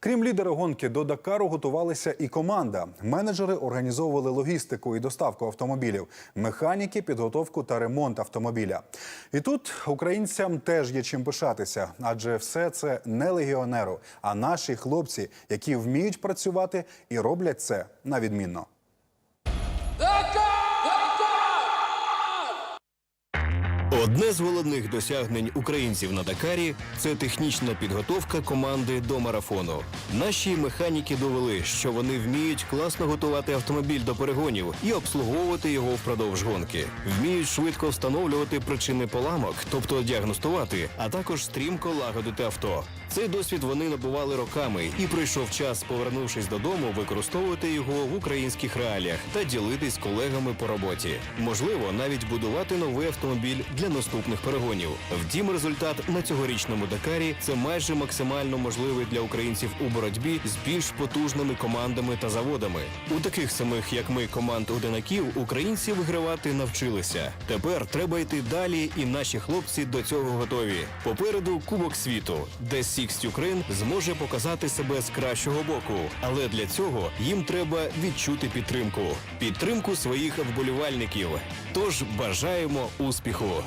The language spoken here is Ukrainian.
Крім лідера гонки до Дакару готувалися і команда. Менеджери організовували логістику і доставку автомобілів, механіки, підготовку та ремонт автомобіля. І тут українцям теж є чим пишатися, адже все це не легіонеру, а наші хлопці, які вміють працювати і роблять це на відмінно. Одне з головних досягнень українців на Дакарі це технічна підготовка команди до марафону. Наші механіки довели, що вони вміють класно готувати автомобіль до перегонів і обслуговувати його впродовж гонки. Вміють швидко встановлювати причини поламок, тобто діагностувати, а також стрімко лагодити авто. Цей досвід вони набували роками, і прийшов час, повернувшись додому, використовувати його в українських реаліях та ділитись колегами по роботі. Можливо, навіть будувати новий автомобіль для наступних перегонів. Втім, результат на цьогорічному Дакарі це майже максимально можливий для українців у боротьбі з більш потужними командами та заводами. У таких самих, як ми, команд одинаків, українці вигравати навчилися. Тепер треба йти далі, і наші хлопці до цього готові. Попереду Кубок світу, де Six Ukraine зможе показати себе з кращого боку. Але для цього їм треба відчути підтримку, підтримку своїх вболівальників. Тож бажаємо успіху.